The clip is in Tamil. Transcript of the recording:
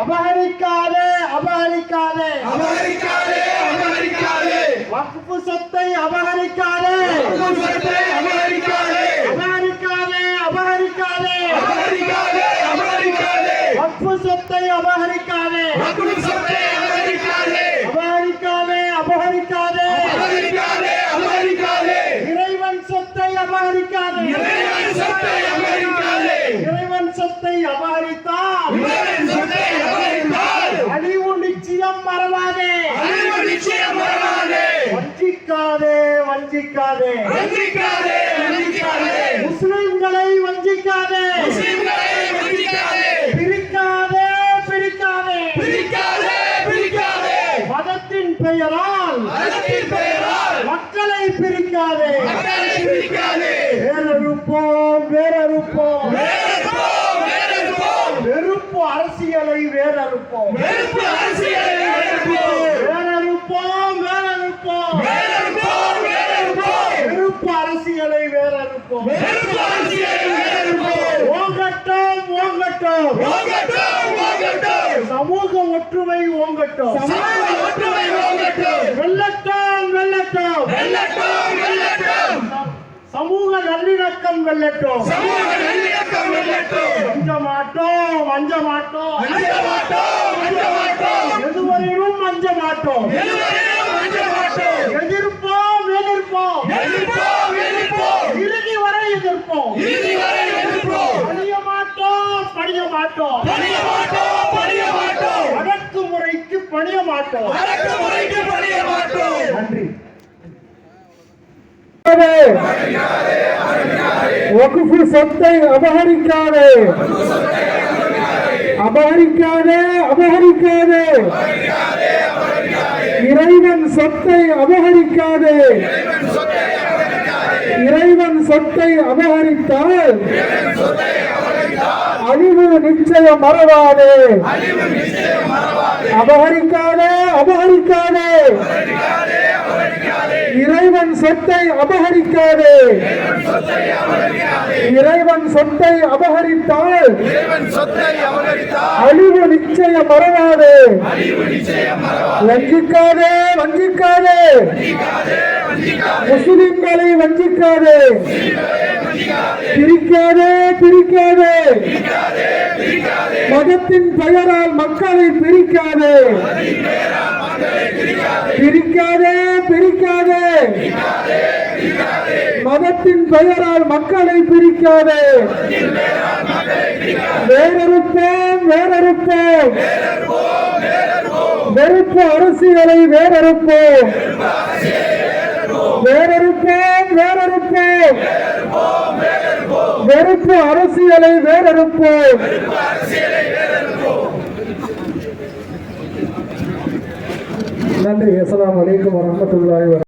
அபகரிக்காதே. அபகரிக்காதே அபகரிக்காதே. அபகரிக்காதே வக்ஃபு சொத்தை அபகரிக்காதே. சொத்தை அபகரிக்காதே. அபகரிக்காதே அபகரிக்காதே. அபகரிக்காதே அபகரிக்காதே. வக்ஃபு சொத்தை அபகரிக்காதே. வக்ஃபு சொத்தை அபகரிக்காதே. அபகரிக்காதே அபகரிக்காதே. அபகரிக்காதே அபகரிக்காதே. இறைவன் சொத்தை அபகரிக்காதே. இறைவன் சொத்தை அபகரிக்காதே. இறைவன் சொத்தை அபகரித்தால் இறைவன் சொத்தை அபகரித்தால் அழிவு நிச்சயம் மறவாதே அழிவு நிச்சயம் வரவாதே வஞ்சிக்காதே வஞ்சிக்காதே. வஞ்சிக்காதே வஞ்சிக்காதே. முஸ்லிம்களை வஞ்சிக்காதே. முஸ்லிம்களை வஞ்சிக்காதே. பிரிக்காதே பிரிக்காதே. பிரிக்காதே பிரிக்காதே. மதத்தின் பெயரால் மதத்தின் பெயரால் மக்களை பிரிக்காதே. மக்களை பிரிக்காதே. வேறறுப்போம் வேறறுப்போம். வேறறுப்போம் வேறறுப்போம். வெறுப்பு அரசியலை வேறறுப்போம். வெறுப்பு அரசியலை வேறறுப்போம் வேறறுப்போம் வேறறுப்போம் வேறறுப்போம் வேறறுப்போம் வெறுப்பு அரசியலை வேறறுப்போம் வெறுப்பு அரசியலை வேறறுப்போம் ஓங்கட்டும் ஓங்கட்டும். சமூக ஒற்றுமை ஓங்கட்டும். ஒற்றுமை வெல்லட்டும் வெல்லட்டும். வெல்லட்டும் சமூக நல்லிணக்கம் வெல்லட்டும். சமூக நல்லிணக்கம் அஞ்ச மாட்டோம் அஞ்ச மாட்டோம் அஞ்ச மாட்டோம் அஞ்ச மாட்டோம் எதுவரையிலும் அஞ்ச மாட்டோம் எதிர்ப்போம் எதிர்ப்போம் எதிர்ப்போம் எதிர்ப்போம் இறுதி வரை எதிர்ப்போம் பணிய மாட்டோம் பணிய மாட்டோம். பணிய மாட்டோம் பணிய மாட்டோம். அடக்குமுறைக்கு பணிய மாட்டோம். அடக்குமுறைக்கு பணிய மாட்டோம். நன்றி. வகுப்பு சொத்தை அபகரிக்காதே. அபகரிக்காதே. அபகரிக்காதே இறைவன் சொத்தை அபகரிக்காதே. இறைவன் சொத்தை அபகரித்தால் அழிவு நிச்சயம் மறவாதே. அபகரிக்காதே அபகரிக்காதே. இறைவன் சொத்தை அபகரிக்காதே. இறைவன் சொத்தை அபகரித்தால் அழிவு நிச்சயம் மறவாதே. வஞ்சிக்காதே வஞ்சிக்காதே. முஸ்லிம்களை வஞ்சிக்காதே. பிரிக்காதே பிரிக்காதே. மதத்தின் பெயரால் மக்களை பிரிக்காதே. பிரிக்காதே பிரிக்காதே. மதத்தின் பெயரால் மக்களை பிரிக்காதே. வேறறுப்போம் வேறறுப்போம். வெறுப்பு அரசியலை வேறறுப்போம். வேறறுப்போம் வேறறுப்போம் வெறுப்பு அரசியலை வேறறுப்போம் நன்றி அஸ்ஸலாமு அலைக்கும் வரமத்துள்ளாய்